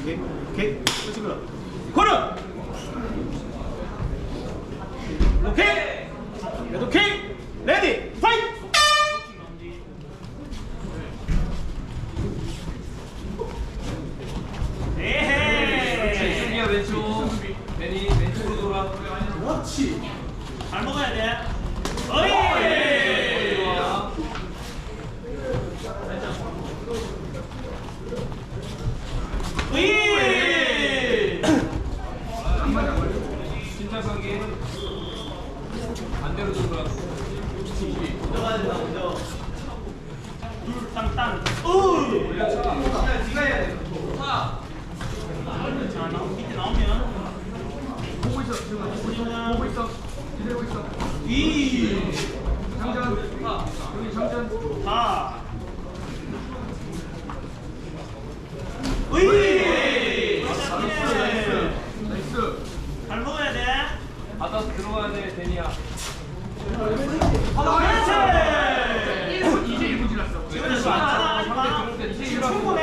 오케이? 오케이? 그렇지 그럼 걸어 오케이? 레드 오케이? 레디! 파이트! 에헤이! 준비야 왼쪽. 베니 왼쪽으로 돌아 그렇지. 잘 먹어야 돼 2차선이 반대로 돌아가고 둘땅땅 올려서 네가 해야 돼 타. 자 나오- 밑에 나오면. 보고 있어. 지금 보고 있어. 기다리고 있어. 이. 장전. 여기 장전. 다 아서 들어가야 돼 베니야 그렇지! 1분 이제 1분 지났어. 이제 지금 일어나고. 충분해.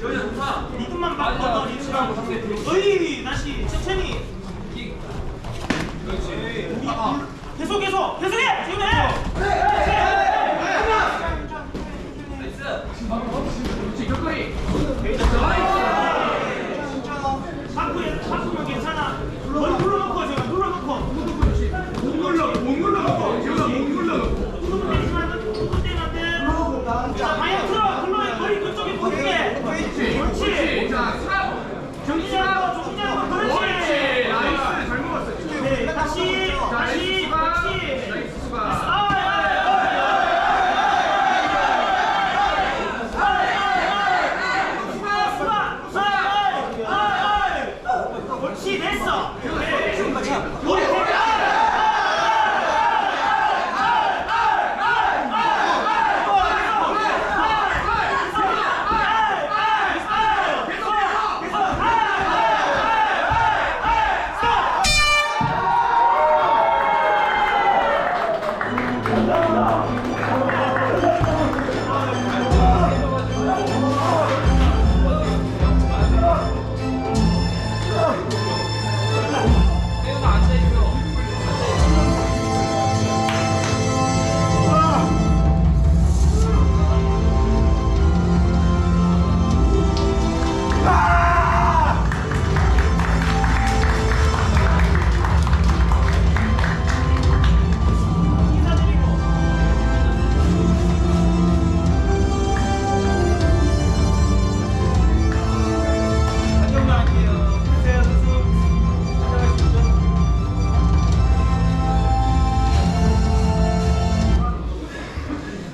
저기 좋다 리듬만 맞아. 바꿔, 치라고 상대 리듬만. 으이! 다시, 천천히. 킥 그렇지 우리 계속, 계속, 계속해! 지금 해! Cheers. 감사합니다.